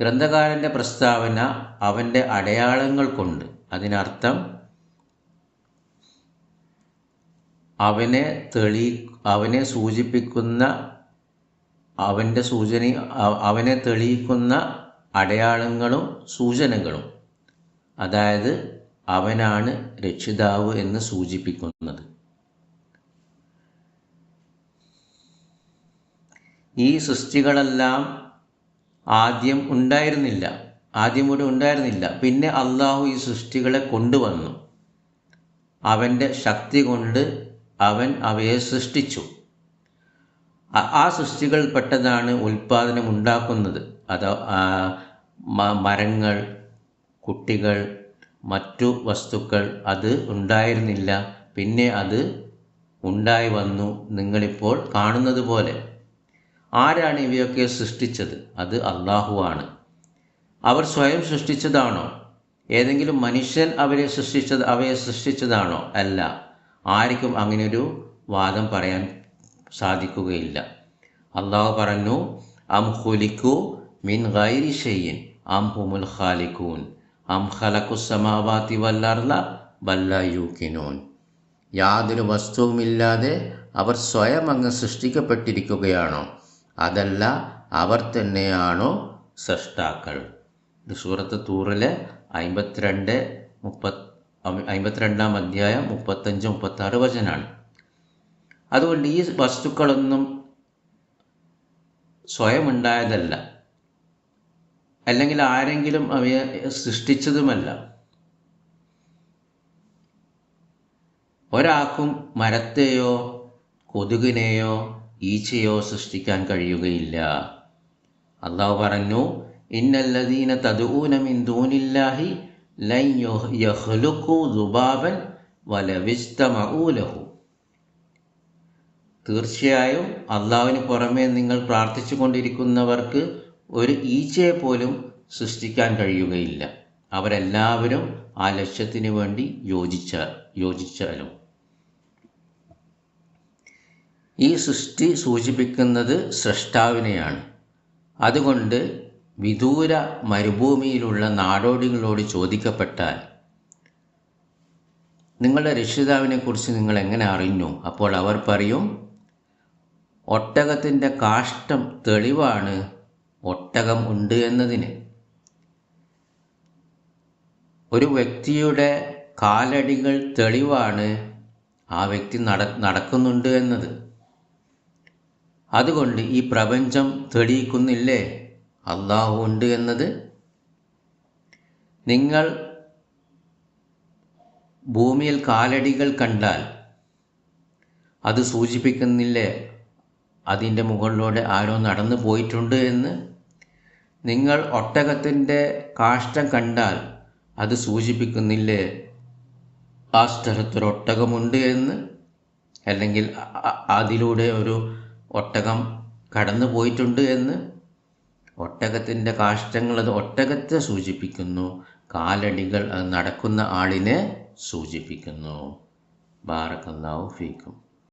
ഗ്രന്ഥകാരന്റെ പ്രസ്താവന അവന്റെ അടയാളങ്ങൾ കൊണ്ട്. അതിനർത്ഥം അവനെ തെളി അവനെ സൂചിപ്പിക്കുന്ന അവന്റെ സൂചന അവനെ തെളിയിക്കുന്ന അടയാളങ്ങളും സൂചനകളും. അതായത് അവനാണ് രക്ഷിതാവ് എന്ന് സൂചിപ്പിക്കുന്നത്. ഈ സൃഷ്ടികളെല്ലാം ആദ്യം ഉണ്ടായിരുന്നില്ല. ആദ്യം ഇവിടെ ഉണ്ടായിരുന്നില്ല. പിന്നെ അള്ളാഹു ഈ സൃഷ്ടികളെ കൊണ്ടുവന്നു. അവന്റെ ശക്തി കൊണ്ട് അവൻ അവയെ സൃഷ്ടിച്ചു. ആ- സൃഷ്ടികൾ പെട്ടതാണ് ഉൽപ്പാദനം ഉണ്ടാക്കുന്നത്. അത് മരങ്ങൾ കുട്ടികൾ മറ്റു വസ്തുക്കൾ അത് ഉണ്ടായിരുന്നില്ല. പിന്നെ അത് ഉണ്ടായി വന്നു. നിങ്ങളിപ്പോൾ കാണുന്നത് പോലെ. ആരാണ് ഇവയൊക്കെ സൃഷ്ടിച്ചത്? അത് അള്ളാഹുവാണ് അവർ സ്വയം സൃഷ്ടിച്ചതാണോ? ഏതെങ്കിലും മനുഷ്യൻ അവരെ സൃഷ്ടിച്ചത് അവയെ സൃഷ്ടിച്ചതാണോ? അല്ല. ആർക്കും അങ്ങനെയൊരു വാദം പറയാൻ സാധിക്കുകയില്ല. അള്ളാഹു പറഞ്ഞു അം ഹുലിക്കു മിൻ ഗൈരി ഷെയ്യൻ അം ഹുമുൽ ഖാലിക്കൂൻ അം ഖലഖു സമാവാത്തി വല്ലർല വല്ല യൂക്കിനൂൻ യാതൊരു വസ്തുവുമില്ലാതെ അവർ സ്വയം അങ്ങ് സൃഷ്ടിക്കപ്പെട്ടിരിക്കുകയാണോ? അതല്ല അവർ തന്നെയാണോ സൃഷ്ടാക്കൾ. ഇത് സൂറത്ത് തൂറിലെ അമ്പത്തിരണ്ട് മുപ്പത് അമ്പത്തിരണ്ടാം അധ്യായം മുപ്പത്തഞ്ച് മുപ്പത്താറ് വചനാണ്. അതുകൊണ്ട് ഈ വസ്തുക്കളൊന്നും സ്വയം ഉണ്ടായതല്ല അല്ലെങ്കിൽ ആരെങ്കിലും അവയെ സൃഷ്ടിച്ചതുമല്ല. ഒരാൾക്കും മരത്തെയോ കൊതുകിനെയോ ഈച്ചയോ സൃഷ്ടിക്കാൻ കഴിയുകയില്ല. അള്ളാഹു പറഞ്ഞു ഇന്നല്ലദീന തദൂന മിൻ തീർച്ചയായും അള്ളാഹുവിന് പുറമെ നിങ്ങൾ പ്രാർത്ഥിച്ചു കൊണ്ടിരിക്കുന്നവർക്ക് ഒരു ഈച്ചയെ പോലും സൃഷ്ടിക്കാൻ കഴിയുകയില്ല. അവരെല്ലാവരും ആ ലക്ഷ്യത്തിന് വേണ്ടി യോജിച്ച യോജിച്ചാലും. ഈ സൃഷ്ടി സൂചിപ്പിക്കുന്നത് സൃഷ്ടാവിനെയാണ് അതുകൊണ്ട് വിദൂര മരുഭൂമിയിലുള്ള നാടോടികളോട് ചോദിക്കപ്പെട്ടാൽ നിങ്ങളുടെ രക്ഷിതാവിനെക്കുറിച്ച് നിങ്ങൾ എങ്ങനെ അറിഞ്ഞു? അപ്പോൾ അവർ പറയും ഒട്ടകത്തിന്റെ കാഷ്ടം തെളിവാണ് ഒട്ടകം ഉണ്ട് എന്നതിന്. ഒരു വ്യക്തിയുടെ കാലടികൾ തെളിവാണ് ആ വ്യക്തി നട നടക്കുന്നുണ്ട് എന്നത്. അതുകൊണ്ട് ഈ പ്രപഞ്ചം തെളിയിക്കുന്നില്ലേ? അള്ളാഹു ഉണ്ട് എന്നത് നിങ്ങൾ ഭൂമിയിൽ കാലടികൾ കണ്ടാൽ അത് സൂചിപ്പിക്കുന്നില്ലേ? അതിന്റെ മുകളിലൂടെ ആരോ നടന്നു പോയിട്ടുണ്ട് എന്ന് നിങ്ങൾ ഒട്ടകത്തിന്റെ കാഷ്ടം കണ്ടാൽ അത് സൂചിപ്പിക്കുന്നില്ലേ? ആ സ്ഥലത്തൊരു ഒട്ടകമുണ്ട് എന്ന്? അല്ലെങ്കിൽ അതിലൂടെ ഒരു ഒട്ടകം കടന്നു പോയിട്ടുണ്ട് എന്ന് ഒട്ടകത്തിന്റെ കാഷ്ടങ്ങൾ അത് ഒട്ടകത്തെ സൂചിപ്പിക്കുന്നു. കാലടികൾ അത് നടക്കുന്ന ആളിനെ സൂചിപ്പിക്കുന്നു. ബാറക്കല്ലാഹു ഫീക്കും.